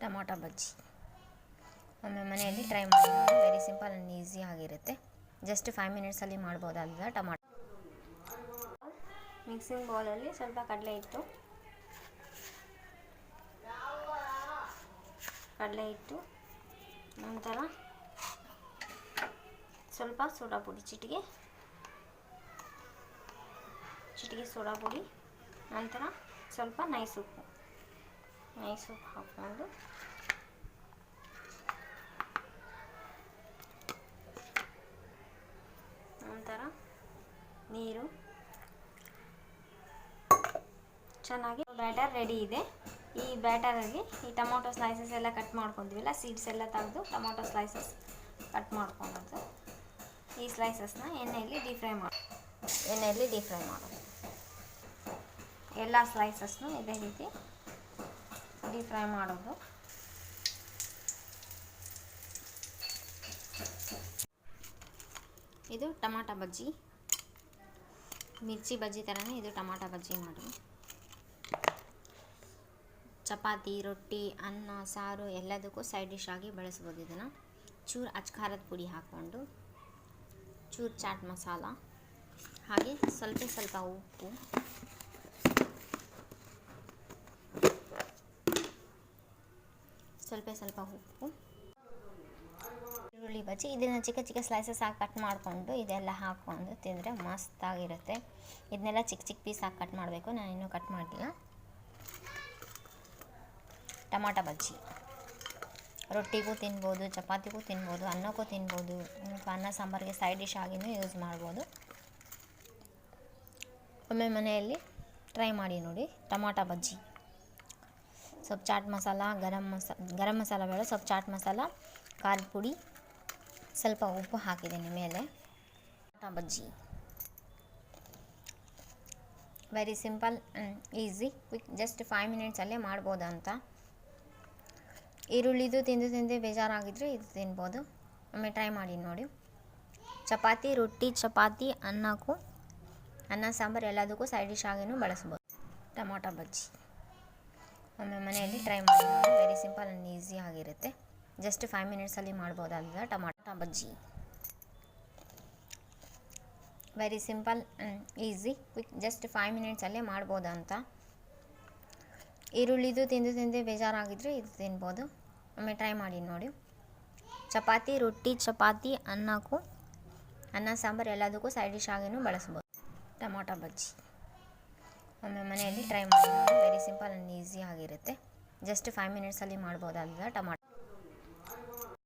Tomato bajji. ಒಮ್ಮೆ ಮನೆಯಲ್ಲಿ try ಮಾಡಿ ವೆರಿ ಸಿಂಪಲ್ ಆ್ಯಂಡ್ ಈಸಿ ಆಗಿರುತ್ತೆ. ಜಸ್ಟ್ ಫೈವ್ ಮಿನಿಟ್ಸಲ್ಲಿ ಮಾಡ್ಬೋದಾದ ಟೊಮೊಟೊ. ಮಿಕ್ಸಿಂಗ್ ಬೌಲಲ್ಲಿ ಸ್ವಲ್ಪ ಕಡಲೆ ಇಟ್ಟು ಕಡಲೆ ಇಟ್ಟು ನಂತರ ಸ್ವಲ್ಪ ಸೋಡಾ ಪುಡಿ ಚಿಟಿಗೆ ಚಿಟಿಗೆ ಸೋಡಾ ಪುಡಿ ನಂತರ ಸ್ವಲ್ಪ ನೈಸ್ ಉಪ್ಪು. ಉಪ್ಪು ಹಾಕ್ಕೊಂಡು ನಂತರ ನೀರು ಚೆನ್ನಾಗಿ ಬ್ಯಾಟರ್ ರೆಡಿ ಇದೆ. ಈ ಬ್ಯಾಟರಲ್ಲಿ ಈ ಟೊಮೊಟೊ ಸ್ಲೈಸಸ್ ಎಲ್ಲ ಕಟ್ ಮಾಡ್ಕೊತೀವಲ್ಲ ಸೀಡ್ಸ್ ಎಲ್ಲ ತೆಗೆದು ಟೊಮೊಟೊ ಸ್ಲೈಸಸ್ ಕಟ್ ಮಾಡ್ಕೊಳೋದು ಈ ಸ್ಲೈಸಸ್ನ ಎಣ್ಣೆಯಲ್ಲಿ ಡೀಪ್ ಫ್ರೈ ಮಾಡಿ. ಎಣ್ಣೆಯಲ್ಲಿ ಡೀಪ್ ಫ್ರೈ ಮಾಡೋದು ಎಲ್ಲ ಸ್ಲೈಸಸ್ನು ಇದೇ ರೀತಿ ಡೀಪ್ ಫ್ರೈ ಮಾಡೋದು. ಇದು ಟಮಾಟ ಬಜ್ಜಿ. ಮಿರ್ಚಿ ಬಜ್ಜಿ ಥರನೇ ಇದು ಟಮಾಟ ಬಜ್ಜಿ ಮಾಡೋದು. ಚಪಾತಿ, ರೊಟ್ಟಿ, ಅನ್ನ, ಸಾರು ಎಲ್ಲದಕ್ಕೂ ಸೈಡ್ ಡಿಶ್ ಆಗಿ ಬಳಸ್ಬೋದು ಇದನ್ನು. ಚೂರು ಅಚ್ಕಾರದ ಪುಡಿ ಹಾಕ್ಕೊಂಡು, ಚೂರು ಚಾಟ್ ಮಸಾಲ, ಹಾಗೆ ಸ್ವಲ್ಪ ಸ್ವಲ್ಪ ಉಪ್ಪು. ಸ್ವಲ್ಪ ಸ್ವಲ್ಪ ಉಪ್ಪು, ಈರುಳ್ಳಿ ಬಜ್ಜಿ ಇದನ್ನು ಚಿಕ್ಕ ಚಿಕ್ಕ ಸ್ಲೈಸಸ್ ಆಗಿ ಕಟ್ ಮಾಡಿಕೊಂಡು ಇದೆಲ್ಲ ಹಾಕ್ಕೊಂಡು ತಿಂದರೆ ಮಸ್ತಾಗಿರುತ್ತೆ. ಇದನ್ನೆಲ್ಲ ಚಿಕ್ಕ ಚಿಕ್ಕ ಪೀಸ್ ಹಾಕಿ ಕಟ್ ಮಾಡಬೇಕು, ನಾನು ಇನ್ನೂ ಕಟ್ ಮಾಡಿಲ್ಲ ಟಮಾಟ ಬಜ್ಜಿ. ರೊಟ್ಟಿಗೂ ತಿನ್ಬೋದು, ಚಪಾತಿಗೂ ತಿನ್ಬೋದು, ಅನ್ನಕ್ಕೂ ತಿನ್ಬೋದು, ಅಥವಾ ಅನ್ನ ಸಾಂಬಾರಿಗೆ ಸೈಡ್ ಡಿಶ್ ಆಗಿನೂ ಯೂಸ್ ಮಾಡ್ಬೋದು. ಒಮ್ಮೆ ಮನೆಯಲ್ಲಿ ಟ್ರೈ ಮಾಡಿ ನೋಡಿ, ಟಮಾಟ ಬಜ್ಜಿ. ಸ್ವಲ್ಪ ಚಾಟ್ ಮಸಾಲ, ಗರಂ ಮಸಾ, ಗರಂ ಮಸಾಲ ಬೇಡ ಸ್ವಲ್ಪ ಚಾಟ್ ಮಸಾಲ, ಖಾರದ ಪುಡಿ, ಸ್ವಲ್ಪ ಉಪ್ಪು ಹಾಕಿದ್ದೀನಿ ಮೇಲೆ. Bajji. Very simple easy quick just five ಮಿನಿಟ್ಸಲ್ಲೇ ಮಾಡ್ಬೋದು ಅಂತ ಈರುಳ್ಳಿದು ತಿಂದು ತಿಂದು ಬೇಜಾರಾಗಿದ್ದರೆ ಇದು ತಿನ್ಬೋದು. ಒಮ್ಮೆ ಟ್ರೈ ಮಾಡಿ ನೋಡಿ. ಚಪಾತಿ, ರೊಟ್ಟಿ, ಚಪಾತಿ, ಅನ್ನಕ್ಕೂ, ಅನ್ನ, ಸಾಂಬಾರು ಎಲ್ಲದಕ್ಕೂ ಸೈಡ್ ಡಿಶ್ ಆಗಿನೂ ಬಳಸ್ಬೋದು. ಟೊಮೊಟೊ ಬಜ್ಜಿ. ಒಮ್ಮೆ ಮನೆಯಲ್ಲಿ ಟ್ರೈ ಮಾಡಿ ವೆರಿ ಸಿಂಪಲ್ ಆ್ಯಂಡ್ ಈಸಿ ಆಗಿರುತ್ತೆ. ಜಸ್ಟ್ ಫೈವ್ ಮಿನಿಟ್ಸಲ್ಲಿ ಮಾಡ್ಬೋದಾಗಿಲ್ಲ. Tomato, bajji. Very simple and easy quick just five ಮಿನಿಟ್ಸಲ್ಲೇ ಅಂತ. ಈರುಳ್ಳಿದು ತಿಂದು ತಿಂದು ಬೇಜಾರಾಗಿದ್ದರೆ ಇದು ತಿನ್ಬೋದು. ಒಮ್ಮೆ ಟ್ರೈ ಮಾಡಿ ನೋಡಿ. ಚಪಾತಿ, ರೊಟ್ಟಿ, ಚಪಾತಿ, ಅನ್ನಕ್ಕೂ, ಅನ್ನ, ಸಾಂಬಾರು ಎಲ್ಲದಕ್ಕೂ ಸೈಡ್ ಡಿಶ್ ಆಗಿನೂ ಬಳಸ್ಬೋದು. ಟೊಮೊಟೊ, ಬಜ್ಜಿ. ಒಮ್ಮೆ ಮನೆಯಲ್ಲಿ ಟ್ರೈ ಮಾಡಿ ವೆರಿ ಸಿಂಪಲ್ ಆ್ಯಂಡ್ ಈಸಿ ಆಗಿರುತ್ತೆ. ಜಸ್ಟ್ ಫೈವ್ ಮಿನಿಟ್ಸಲ್ಲಿ ಮಾಡ್ಬೋದಾದ ಟೊಮೊಟೊ.